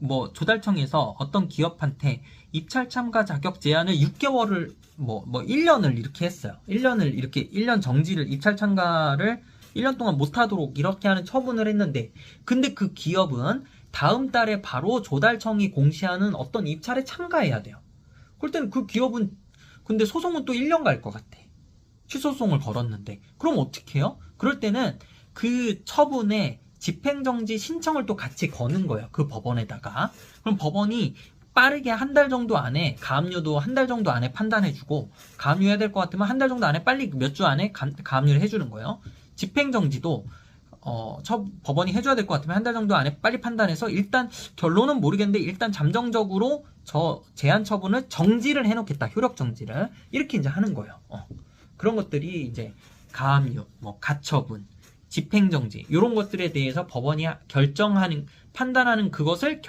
뭐 조달청에서 어떤 기업한테 입찰 참가 자격 제한을 6개월을 뭐뭐 1년을 이렇게 했어요. 1년을 이렇게 1년 정지를 입찰 참가를 1년 동안 못 하도록 이렇게 하는 처분을 했는데 근데 그 기업은 다음 달에 바로 조달청이 공시하는 어떤 입찰에 참가해야 돼요. 그럴 때는 그 기업은 근데 소송은 또 1년 갈 것 같아. 취소송을 걸었는데 그럼 어떻게 해요? 그럴 때는 그 처분에 집행정지 신청을 또 같이 거는 거예요. 그 법원에다가. 그럼 법원이 빠르게 한 달 정도 안에 가압류도 한 달 정도 안에 판단해주고 가압류해야 될 것 같으면 한 달 정도 안에 빨리 몇 주 안에 가, 가압류를 해주는 거예요. 집행정지도 어, 처, 법원이 해줘야 될 것 같으면 한 달 정도 안에 빨리 판단해서 일단 결론은 모르겠는데 일단 잠정적으로 저 제한 처분을 정지를 해놓겠다. 효력 정지를 이렇게 이제 하는 거예요. 어. 그런 것들이 이제 가압류, 뭐 가처분, 집행정지. 이런 것들에 대해서 법원이 결정하는 판단하는 그것을